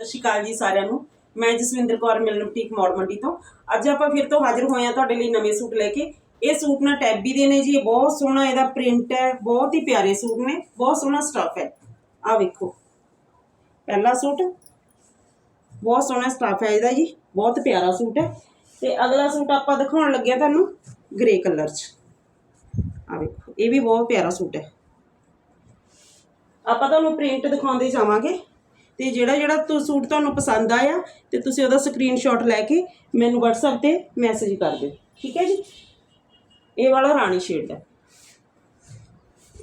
ਸਤਿ ਸ਼੍ਰੀ ਅਕਾਲ ਜੀ ਸਾਰਿਆਂ ਨੂੰ। ਮੈਂ ਜਸਵਿੰਦਰ ਕੌਰ ਮਿਲਨ ਬੁਟੀਕ ਮੌੜ ਮੰਡੀ ਤੋਂ। ਅੱਜ ਆਪਾਂ ਫਿਰ ਤੋਂ ਹਾਜ਼ਰ ਹੋਏ ਹਾਂ ਤੁਹਾਡੇ ਲਈ ਨਵੇਂ ਸੂਟ ਲੈ ਕੇ। ਇਹ ਸੂਟ ਨਾ ਟੈਬੀ ਦੇ ਨੇ ਜੀ, ਇਹ ਬਹੁਤ ਸੋਹਣਾ ਇਹਦਾ ਪ੍ਰਿੰਟ ਹੈ, ਬਹੁਤ ਹੀ ਪਿਆਰੇ ਸੂਟ ਨੇ, ਬਹੁਤ ਸੋਹਣਾ ਸਟਫ ਹੈ। ਆ ਵੇਖੋ। ਪਹਿਲਾ ਸੂਟ, ਬਹੁਤ ਸੋਹਣਾ ਸਟਫ ਹੈ ਇਹਦਾ ਜੀ, ਬਹੁਤ ਪਿਆਰਾ ਸੂਟ ਹੈ। ਤੇ ਅਗਲਾ ਸੂਟ ਆਪਾਂ ਦਿਖਾਉਣ ਲੱਗੇ ਲੱਗਿਆ ਤੁਹਾਨੂੰ ਗ੍ਰੇ ਕਲਰ 'ਚ। ਆ ਵੇਖੋ, ਇਹ ਵੀ ਬਹੁਤ ਪਿਆਰਾ ਸੂਟ ਹੈ। ਆਪਾਂ ਤੁਹਾਨੂੰ ਪ੍ਰਿੰਟ ਦਿਖਾਉਂਦੇ ਜਾਵਾਂਗੇ। ਤੇ ਜਿਹੜਾ ਜਿਹੜਾ ਤੁ ਸੂਟ ਤੁਹਾਨੂੰ ਪਸੰਦ ਆਇਆ ਤੇ ਤੁਸੀਂ ਉਹਦਾ ਸਕਰੀਨਸ਼ਾਟ ਲੈ ਕੇ ਮੈਨੂੰ WhatsApp ਤੇ ਮੈਸੇਜ ਕਰ ਦਿਓ। ਠੀਕ ਹੈ ਜੀ? ਇਹ ਵਾਲਾ ਰਾਣੀ ਸ਼ੇਡ ਹੈ।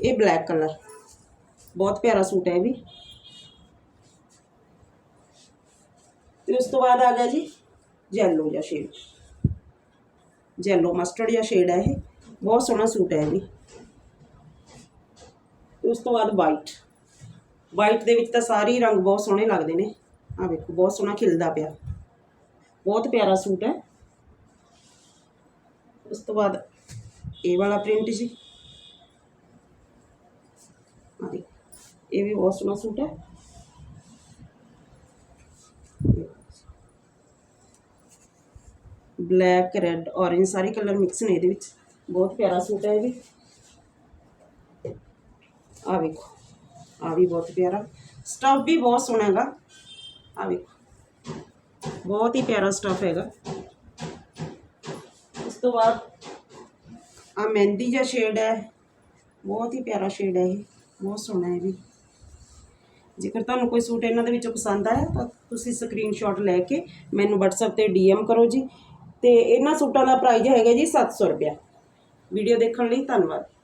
ਇਹ ਬਲੈਕ ਕਲਰ ਬਹੁਤ ਪਿਆਰਾ ਸੂਟ ਹੈ ਇਹ ਵੀ। ਤੇ ਉਸ ਤੋਂ ਬਾਅਦ ਆ ਗਿਆ ਜੀ ਜੈਲੋ ਜਿਹਾ ਸ਼ੇਡ ਜੈਲੋ ਮਸਟਰਡ ਜਿਹਾ ਸ਼ੇਡ ਹੈ ਇਹ। ਬਹੁਤ ਸੋਹਣਾ ਸੂਟ ਹੈ ਇਹ ਵੀ। ਉਸ ਤੋਂ ਬਾਅਦ ਵਾਈਟ ਵਾਈਟ ਦੇ ਵਿੱਚ ਤਾਂ ਸਾਰੇ ਹੀ ਰੰਗ ਬਹੁਤ ਸੋਹਣੇ ਲੱਗਦੇ ਨੇ। ਆ ਵੇਖੋ, ਬਹੁਤ ਸੋਹਣਾ ਖਿਲਦਾ ਪਿਆ। ਬਹੁਤ ਪਿਆਰਾ ਸੂਟ ਹੈ। ਉਸ ਤੋਂ ਬਾਅਦ ਇਹ ਵਾਲਾ ਪ੍ਰਿੰਟ ਜੀ। ਆ ਦੇਖੋ, ਇਹ ਵੀ ਬਹੁਤ ਸੋਹਣਾ ਸੂਟ ਹੈ। ਬਲੈਕ ਰੈੱਡ ਔਰੇਂਜ ਸਾਰੇ ਕਲਰ ਮਿਕਸ ਨੇ ਇਹਦੇ ਵਿੱਚ। ਬਹੁਤ ਪਿਆਰਾ ਸੂਟ ਹੈ ਇਹ ਵੀ। ਆ ਵੇਖੋ ਆ ਵੀ ਬਹੁਤ ਪਿਆਰਾ। ਸਟਫ ਵੀ ਬਹੁਤ ਸੋਹਣਾ ਹੈਗਾ। ਆ ਵੇਖੋ। ਬਹੁਤ ਹੀ ਪਿਆਰਾ ਸਟਫ ਹੈਗਾ। ਉਸ ਤੋਂ ਬਾਅਦ ਆ ਮਹਿੰਦੀ ਜਿਹਾ ਸ਼ੇਡ ਹੈ। ਬਹੁਤ ਹੀ ਪਿਆਰਾ ਸ਼ੇਡ ਹੈ ਇਹ। ਬਹੁਤ ਸੋਹਣਾ ਹੈ ਇਹ ਵੀ। ਜੇਕਰ ਤੁਹਾਨੂੰ ਕੋਈ ਸੂਟ ਇਹਨਾਂ ਦੇ ਵਿੱਚੋਂ ਪਸੰਦ ਆਇਆ, ਤਾਂ ਤੁਸੀਂ ਸਕਰੀਨਸ਼ਾਟ ਲੈ ਕੇ ਮੈਨੂੰ WhatsApp ਤੇ DM ਕਰੋ ਜੀ। ਤੇ ਇਹਨਾਂ ਸੂਟਾਂ ਦਾ ਪ੍ਰਾਈਸ ਹੈਗਾ ਜੀ 700 ਰੁਪਇਆ। ਵੀਡੀਓ ਦੇਖਣ ਲਈ ਧੰਨਵਾਦ।